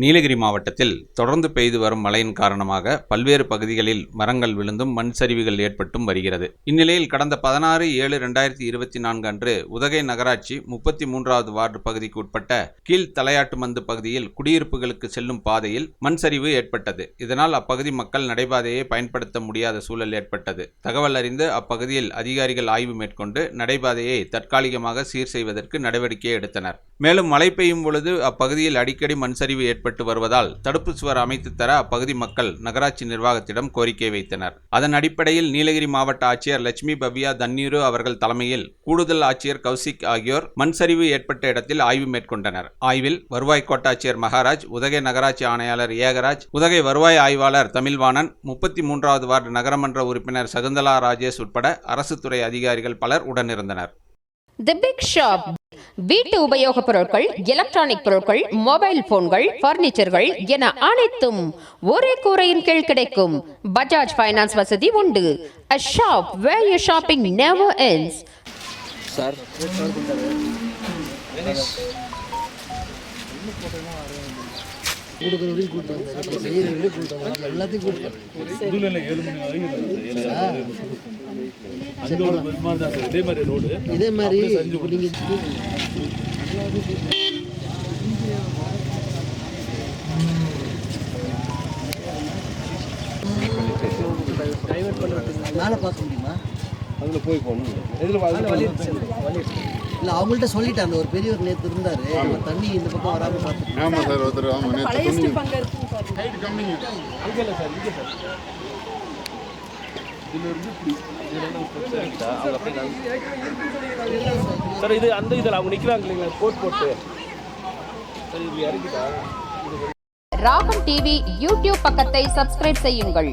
நீலகிரி மாவட்டத்தில் தொடர்ந்து பெய்து வரும் மழையின் காரணமாக பல்வேறு பகுதிகளில் மரங்கள் விழுந்தும் மண் சரிவுகள் ஏற்பட்டும் வருகிறது. இந்நிலையில் கடந்த பதினாறு ஏழு ரெண்டாயிரத்தி இருபத்தி நான்கு அன்று உதகை நகராட்சி முப்பத்தி மூன்றாவது வார்டு பகுதிக்கு உட்பட்ட கீழ் தலையாட்டுமந்து பகுதியில் குடியிருப்புகளுக்கு செல்லும் பாதையில் மண் சரிவு ஏற்பட்டது. இதனால் அப்பகுதி மக்கள் நடைபாதையை பயன்படுத்த முடியாத சூழல் ஏற்பட்டது. தகவல் அறிந்து அப்பகுதியில் அதிகாரிகள் ஆய்வு மேற்கொண்டு நடைபாதையை தற்காலிகமாக சீர் செய்வதற்கு நடவடிக்கை எடுத்தனர். மேலும் மழை பெய்யும் பொழுது அப்பகுதியில் அடிக்கடி மண் சரிவு ஏற்பட்டு வருவதால் தடுப்பு சுவர் அமைத்து தர அப்பகுதி மக்கள் நகராட்சி நிர்வாகத்திடம் கோரிக்கை வைத்தனர். அதன் அடிப்படையில் நீலகிரி மாவட்ட ஆட்சியர் லட்சுமி பவ்யா தன்னீரு அவர்கள் தலைமையில் கூடுதல் ஆட்சியர் கௌசிக் ஆகியோர் மண் சரிவு ஏற்பட்ட இடத்தில் ஆய்வு மேற்கொண்டனர். ஆய்வில் வருவாய் கோட்டாட்சியர் மகாராஜ் உதகை நகராட்சி ஆணையாளர் ஏகராஜ் உதகை வருவாய் ஆய்வாளர் தமிழ்வாணன் முப்பத்தி மூன்றாவது வார்டு நகரமன்ற உறுப்பினர் சகுந்தலா ராஜேஷ் உட்பட அரசு துறை அதிகாரிகள் பலர் உடனிருந்தனர். தி பிக் ஷாப் வீட்டு உபயோகப் பொருட்கள் எலக்ட்ரானிக் பொருட்கள் மொபைல் போன்கள் பர்னிச்சர்கள் என அனைத்தும் ஒரே கூரையின் கீழ் கிடைக்கும். பஜாஜ் ஃபைனான்ஸ் வசதி உண்டு. A shop where you shopping never ends. Sir. கொடுக்குறவரையும் செய்கிறவரையும் எல்லாத்தையும் இதே மாதிரி ரோடு இதே மாதிரி நீங்கள் மேலே பார்க்க முடியுமா? அதில் போய் போகணும். இதில் இல்லை அவங்கள்ட்ட சொல்லிட்டேன் அந்த ஒரு பெரியவர் நேற்று இருந்தார். தண்ணி இந்த பக்கம் வராமல் பார்த்துட்டு ஆமாம் சார் ஒருத்தர் ஆமாம் நேற்று சார் இது அந்த இதில் அவங்க நிற்கிறாங்க இல்லைங்களா? கோட் போட்டு. சார் இது இறங்கிட்டா? ராகம் டிவி யூடியூப் பக்கத்தை சப்ஸ்கிரைப் செய்யுங்கள்.